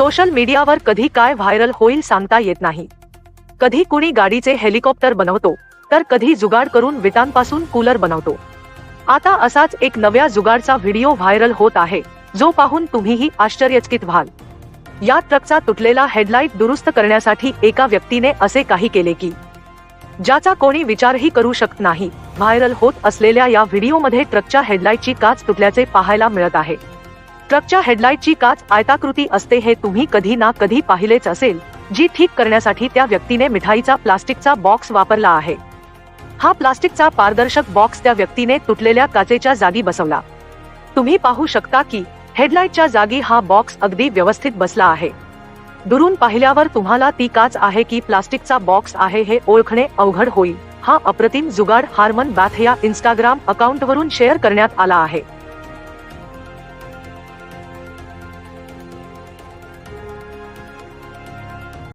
Social मीडियावर कधी काय व्हायरल होईल सांगता येत नाही. कधी कुणी गाडीचे हेलिकॉप्टर बनवतो तर कधी जुगाड करून विटांपासून कूलर बनवतो. आता असाच एक नव्या जुगाडचा व्हिडिओ व्हायरल होत आहे जो पाहून तुम्हीही आश्चर्यचकित व्हाल. या ट्रकचा तुटलेला हेडलाईट दुरुस्त करण्यासाठी एका व्यक्तीने असे काही केले की ज्याचा कोणी विचारही करू शकत नाही व्हायरल होत असलेल्या या व्हिडिओमध्ये ट्रकच्या हेडलाईटची काच तुटल्याचे पाहायला मिळत आहे. ट्रकच्या हेडलाईटची काच आयताकृती असते हे तुम्ही कधी ना कधी पाहिलेच असेल जी ठीक करण्यासाठी त्या व्यक्तीने मिठाईचा प्लास्टिकचा बॉक्स वापरला आहे. हा प्लास्टिकचा पारदर्शक बॉक्स त्या व्यक्तीने तुटलेल्या काचेच्या जागी बसवला. तुम्ही पाहू शकता की हेडलाईटच्या जागी हा बॉक्स अगदी व्यवस्थित बसला आहे. दुरून पाहिल्यावर तुम्हाला ती काच आहे की प्लास्टिकचा बॉक्स आहे हे ओळखणे अवघड होईल. हा अप्रतिम जुगाड हार्मन बॅथ या इंस्टाग्राम अकाउंटवरून शेअर करण्यात आला आहे.